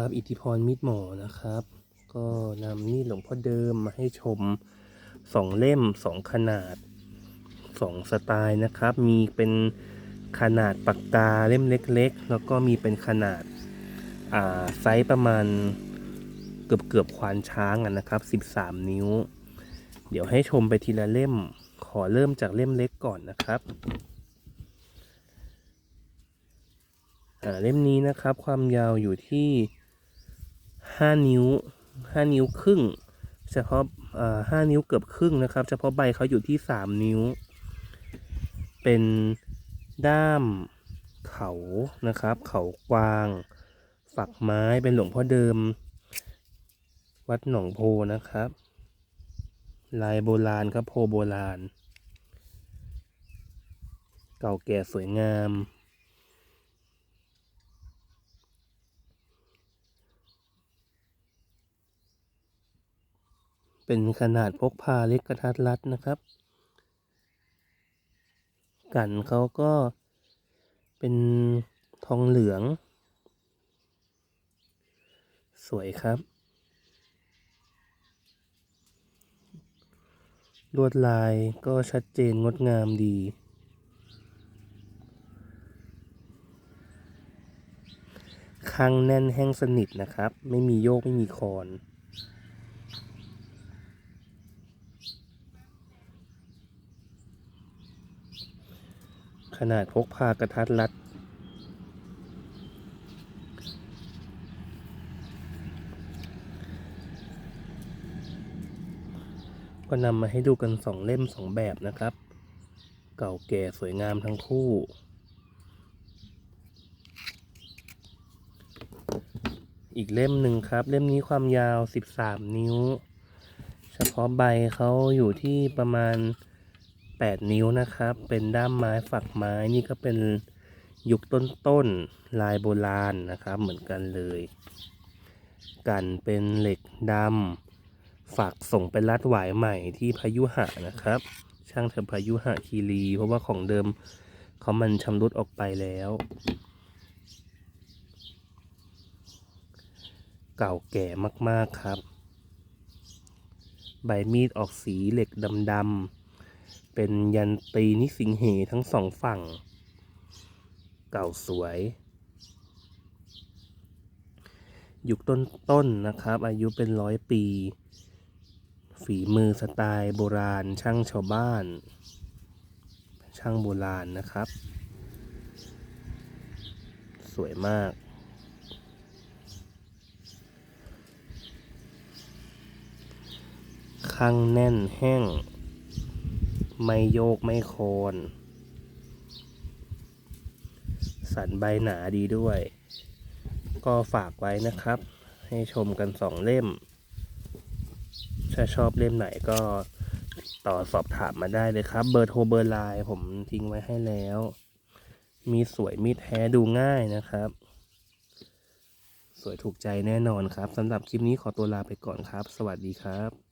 ครับ อิทธิพรมีดหมอนะครับ ก็นำมีดหลวงพ่อเดิมมาให้ชมสองเล่มสองขนาดสองสไตล์นะครับ มีเป็นขนาดปากกาเล่มเล็ก ๆ แล้วก็มีเป็นขนาดาไซส์ประมาณเกือบเกือบควานช้างนะครับ 13 นิ้ว เดี๋ยวให้ชมไปทีละเล่ม ขอเริ่มจากเล่มเล็กก่อนนะครับเล่มนี้นะครับความยาวอยู่ที่ 5นิ้ว5นิ้วครึ่ง เฉพาะอ่านิ้วเกือบครึ่งนะครับ เฉพาะใบเขาอยู่ที่3นิ้ว เป็นด้ามเขานะครับ เขากวาง ฝักไม้เป็นหลวงพ่อเดิม วัดหนองโพนะครับ ลายโบราณครับโพโบราณ เก่าแก่สวยงาม เป็นขนาดพกพาเล็กกระทัดรัดนะครับ กันเขาก็เป็นทองเหลือง สวยครับ ลวดลายก็ชัดเจนงดงามดีข้างแน่นแห้งสนิทนะครับ ไม่มีโยกไม่มีคอน ขนาดพกพากระทัดรัด ก็นำมาให้ดูกันสองเล่มสองแบบนะครับ เก่าแก่สวยงามทั้งคู่อีกเล่มหนึ่งครับ เล่มนี้ความยาว 13 นิ้ว เฉพาะใบเขาอยู่ที่ประมาณ 8 นิ้วนะครับ เป็นด้ามไม้ฝักไม้นี่ก็เป็นยุคต้นๆลายโบราณนะครับ เหมือนกันเลย กันเป็นเหล็กดำฝากส่งไปรัดหวายใหม่ที่พายุหะนะครับ ช่างเถอะพายุหะคีรี เพราะว่าของเดิมเขามันชำรุดออกไปแล้ว เก่าแก่มากๆครับ ใบมีดออกสีเหล็กดำๆ เป็นยันตีนิสิงเหทั้งสองฝั่ง เก่าสวย ยุคต้นๆนะครับ อายุเป็นร้อยปี ฝีมือสไตล์โบราณช่างชาวบ้าน ช่างโบราณนะครับ สวยมากข้างแน่นแห้ง ไม่โยกไม่โคน สันใบหนาดีด้วย ก็ฝากไว้นะครับ ให้ชมกันสองเล่ม ถ้าชอบเล่มไหนก็ต่อสอบถามมาได้เลยครับ เบอร์โทรเบอร์ไลน์ผมทิ้งไว้ให้แล้ว มีสวยมีแท้ดูง่ายนะครับ สวยถูกใจแน่นอนครับสำหรับคลิปนี้ขอตัวลาไปก่อนครับ สวัสดีครับ